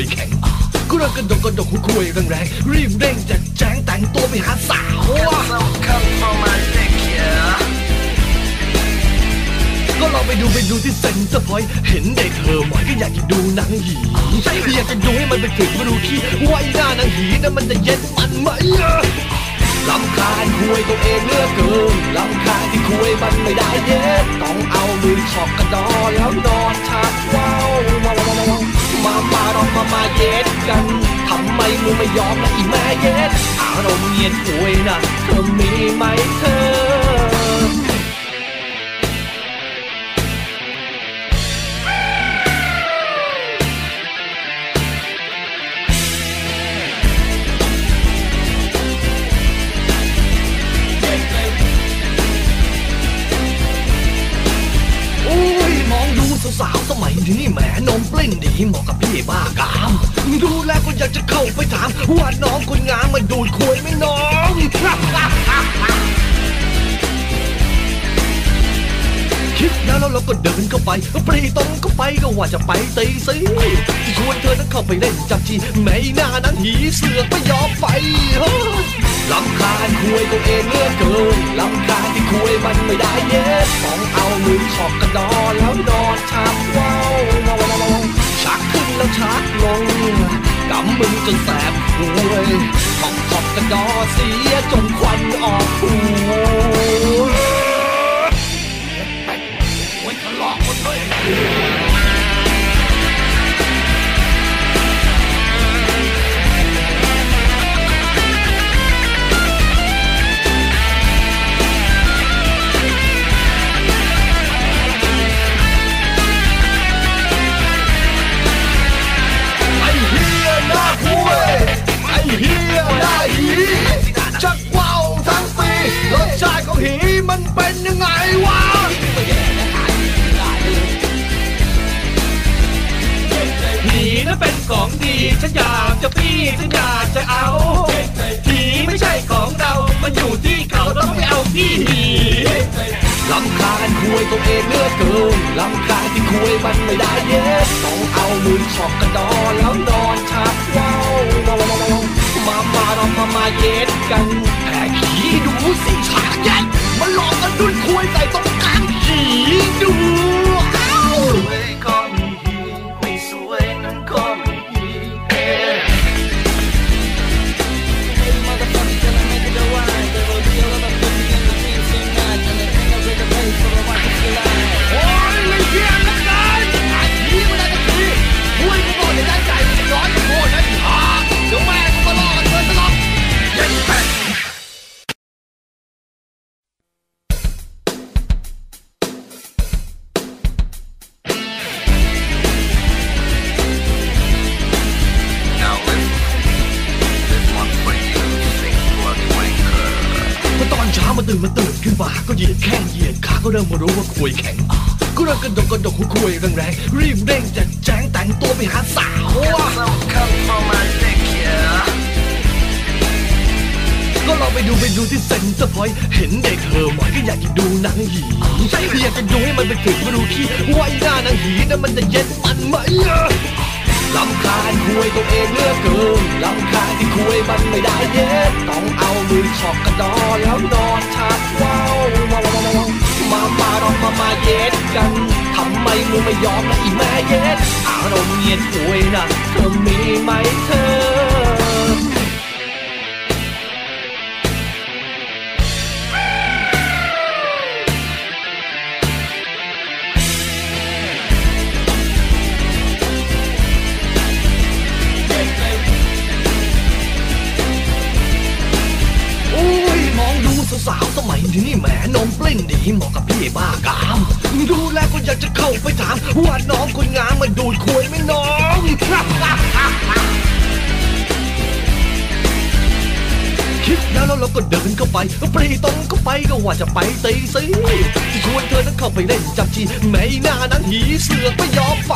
วยแข็งก็ริ่มกระดกกระดกคุยแรงๆรีบเร่งจัดแจงแต่งตัวไปหาสาว ก็ลองไปดูไปดูที่เซ็นเตอร์พอยต์เห็นเด็กเธอหมอยก็อยากจะดูหนังหีอยากจะดูให้มันไปถึงมาดูที่ว่าไอ้หน้าหนังหีนั้นมันจะเย็นมันไหมอะลำคาญคุยตัวเองเลือกเกินลำคาญที่คุยมันไม่ได้เย็นต้องเอามือขอบกระดอแล้วนอนชักว้าวว้าวว้าวว้าว มามาลองมามาเย็ดกันทำไมมึงไม่ยอมนะอีแม่เย็ดอารมณ์เย็นป่วยนะเธอมีไหมเธอ มัยนี้แหมนมปลิ้นดีเหมาะกับพี่บ้ากาม ดูแล้วก็อยากจะเข้าไปถามว่าน้องคนงามมาดูดควยไหมน้อง คิดแล้วแล้วเราก็เดินเข้าไปปรีตรงเข้าไปก็ว่าจะไปตีสิชวนเธอนั้นเข้าไปเล่นจับจีแม่หน้านั้นหีเสือกไม่ยอมไปลำคาญคุยตัวเองเลือกเกินลำคาญที่คุยมันไม่ได้เย็ดต้องเอามือขอบกระดอแล้วนอนชักว้าวว้าวว้าวว้าวชักขึ้นแล้วชักลงกำมือจนแสบหวยขอบขอบกระดอเสียจนควันออก และเป็นของดี ฉันอยากจะปี้ฉันอยากจะเอาผีไม่ใช่ของเรา มันอยู่ที่เขาเราต้องไปเอาที่ผีลำคาญคุยตัวเองเลือเกินลำคาญที่คุยมันไม่ได้เย็ดต้องเอามือชอกกระดอแล้วนอนชักว้า ยียดแข้งเหยียดขาก็เริ่มมารู้ว่าคุยแข็งก็เริ่มกระดกกระดกหัวคุยแรงๆรีบเร่งจัดแจงแต่งตัวไปหาสาวก็ลองไปดูไปดูที่เซ็นเตอร์พอยต์เห็นเด็กเธอหมอยก็อยากจะดูนังหีอยากจะดูให้มันไปถึงมาดูที่ว่าไอ้หน้านังหีนั้นมันจะเย็นมันไหมอะ ลำคาญคุยตัวเองเลือกเกินลำคาญที่คุยมันไม่ได้เย็ดต้องเอามือชอบกระดอแล้วนอนชักวาวว้าวว้าวว้าวมามาลองมามาเย็ดกันทำไมมึงไม่ยอมนะอีแม่เย็ดอารมณ์เย็นคุยนะเธอมีไหมเธอ พี่บ้ากาม ดูแล้วก็อยากจะเข้าไปถาม ว่าน้องคนงามมาดูดควยไหมน้อง คิดแล้วแล้วเราก็เดินเข้าไปปรีตรงเข้าไปก็ว่าจะไปตีสิชวนเธอนั้นเข้าไปเล่นจับจีแม่หน้านั้นหีเสือกไม่ยอมไป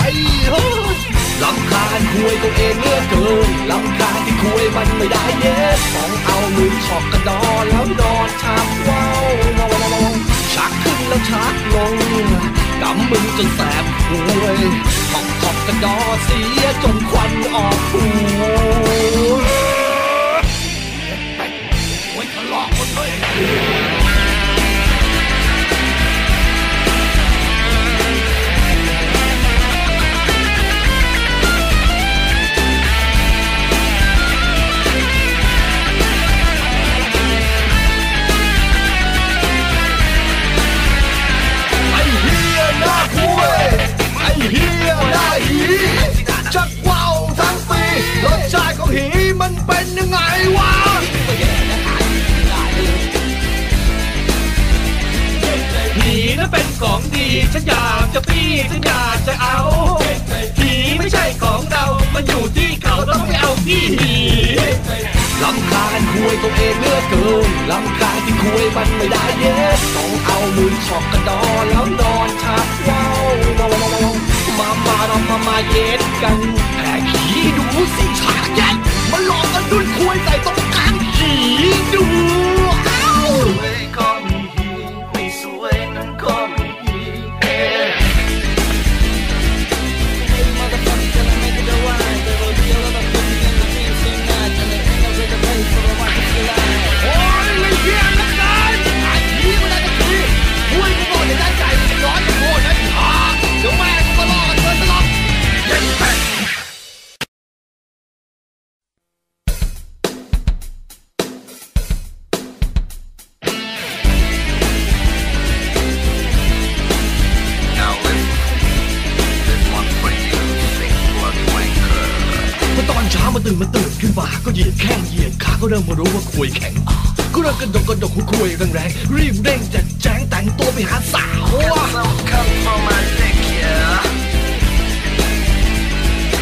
เฮ้ยลำคาญคุยตัวเองเลือเกินลำคาญที่คุยมันไม่ได้เย็ดต้องเอามือขอบกระดอแล้วนอนชักว้าวว้าวว้าวว้าว ชักขึ้นแล้วชักลงกำมือจนแสบหวยขอบขอบกระดอเสียจนควันออกหู ดีฉันอยากจะปี้ฉันอยากจะเอาผีไม่ใช่ของเรา มันอยู่ที่เขาต้องไปเอาที่ผีลำคาญคุยตัวเองเลือกเกินลำคาญที่คุยมันไม่ได้เย็ดต้องเอามือฉอกกระดอแล้วนอนชักว่าวมามาเรามามาเย็ดกันแหกขีดูสิฉากเย็ดมันหลอกกันดุนคุยใส่ตรงกลางขีดู ตึงมันตื่นมันตื่นขึ้นมาก็เหยียดแข้งเหยียดขาก็เริ่มมารู้ว่าคุยแข็งก็เริ่มกระดกกระดกคุยแรงๆรีบเร่งจัดแจงแต่งตัวไปหาสาว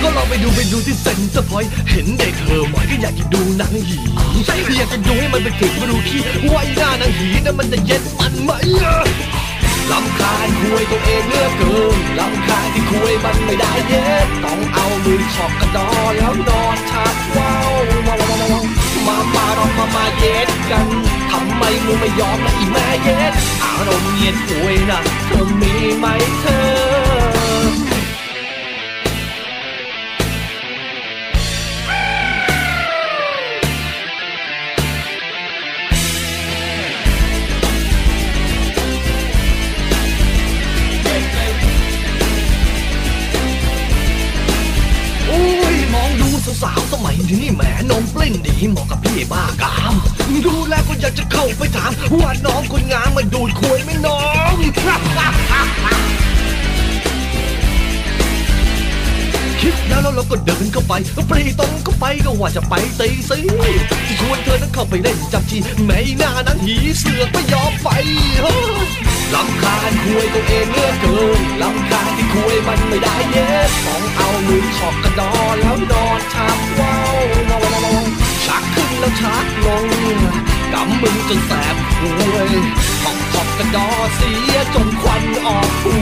ก็ลองไปดูไปดูที่เซ็นเตอร์พอยต์เห็นเด็กเธอหมอยก็อยากจะดูหนังหีอยากจะดูให้มันไปถึงมาดูที่ว่าไอ้หน้าหนังหีนั้นมันจะเย็นมันไหมอะลำคาญคุยตัวเองเลือกเกินลำคาญที่คุยมันไม่ได้เย็ดต้องเอามือฉอกกระดอแล้วนอน ไม่ยอมนะอีแม่เย็ดอารมณ์เย็นป่วยนะเธอมีไหมเธอโอ้ยมองดูสาวสมัยนี้แหมนมปลิ้นดีเหมาะกับพี่บ้ากามดูแล้วก็ อยากจะเข้าไปถามว่าน้องคนงามมาดูดคุยไหมน้องคิดแล้วแล้วเราก็เดินเข้าไปปรีตรงเข้าไปก็ว่าจะไปตีสิที่ชวนเธอนั้นเข้าไปเล่นจับจีแม่หน้านั้นหีเสือกไม่ยอมไปลำคาญคุยตัวเองเลือกเกินลำคาญที่คุยมันไม่ได้เย็ดต้องเอามือฉอกกระดอแล้วนอนชักว้าวชักขึ้นแล้วชักลงำมึงจนแสบหวยขอบขอบกระดอเสียจนควันออกหู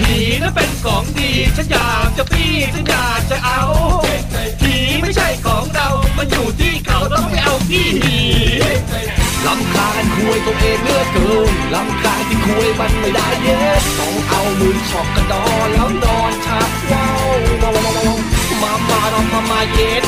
ผีนั้นเป็นของดี ฉันอยากจะปี้ฉันอยากจะเอาผีไม่ใช่ของเรา มันอยู่ที่เขาเราต้องไปเอาที่ผีลำคาญคุยตัวเองเหลือกเกินลำคาญที่คุยมันไม่ได้เย็ต้องเอามือฉอกกระดอแล้วนอนชักว้าวมามาเรามามาเย็ด